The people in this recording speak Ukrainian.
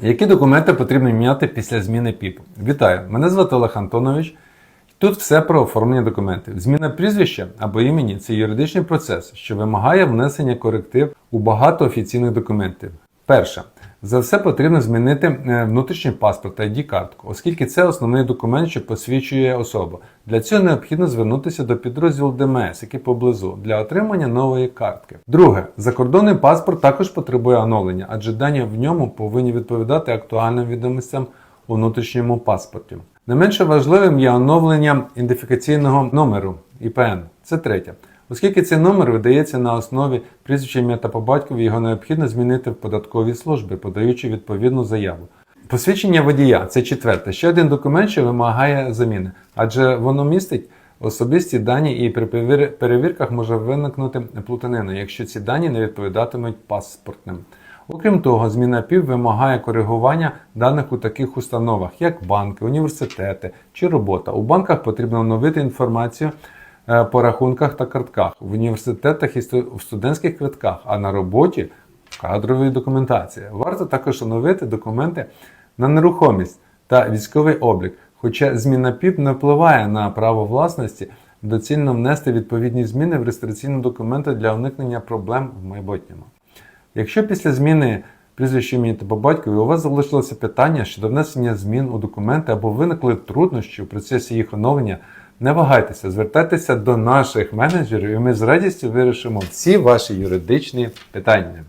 Які документи потрібно міняти після зміни ПІП? Вітаю! Мене звати Олег Антонович. Тут все про оформлення документів. Зміна прізвища або імені це юридичний процес, що вимагає внесення коректив у багато офіційних документів. Перше. За все потрібно змінити е, внутрішній паспорт та ID-картку, оскільки це основний документ, що посвідчує особу. Для цього необхідно звернутися до підрозділу ДМС, який поблизу, для отримання нової картки. Друге, закордонний паспорт також потребує оновлення, адже дані в ньому повинні відповідати актуальним відомостям у внутрішньому паспорті. Не менше важливим є оновлення ідентифікаційного номеру ІПН. Це третє. Оскільки цей номер видається на основі прізвища ім'я та по батькові, його необхідно змінити в податковій службі, подаючи відповідну заяву. Посвідчення водія це четверте. Ще один документ, що вимагає заміни, адже воно містить особисті дані і при перевірках може виникнути плутанина, якщо ці дані не відповідатимуть паспортним. Окрім того, зміна ПІВ вимагає коригування даних у таких установах, як банки, університети чи робота. У банках потрібно оновити інформацію по рахунках та картках, в університетах і в студентських квитках, а на роботі кадрової документації. Варто також оновити документи на нерухомість та військовий облік. Хоча зміна ПІП не впливає на право власності, доцільно внести відповідні зміни в реєстраційні документи для уникнення проблем в майбутньому. Якщо після зміни прізвища імені та по батькові у вас залишилося питання щодо внесення змін у документи або виникли труднощі у процесі їх оновлення, не вагайтеся, звертайтеся до наших менеджерів, і ми з радістю вирішимо всі ваші юридичні питання.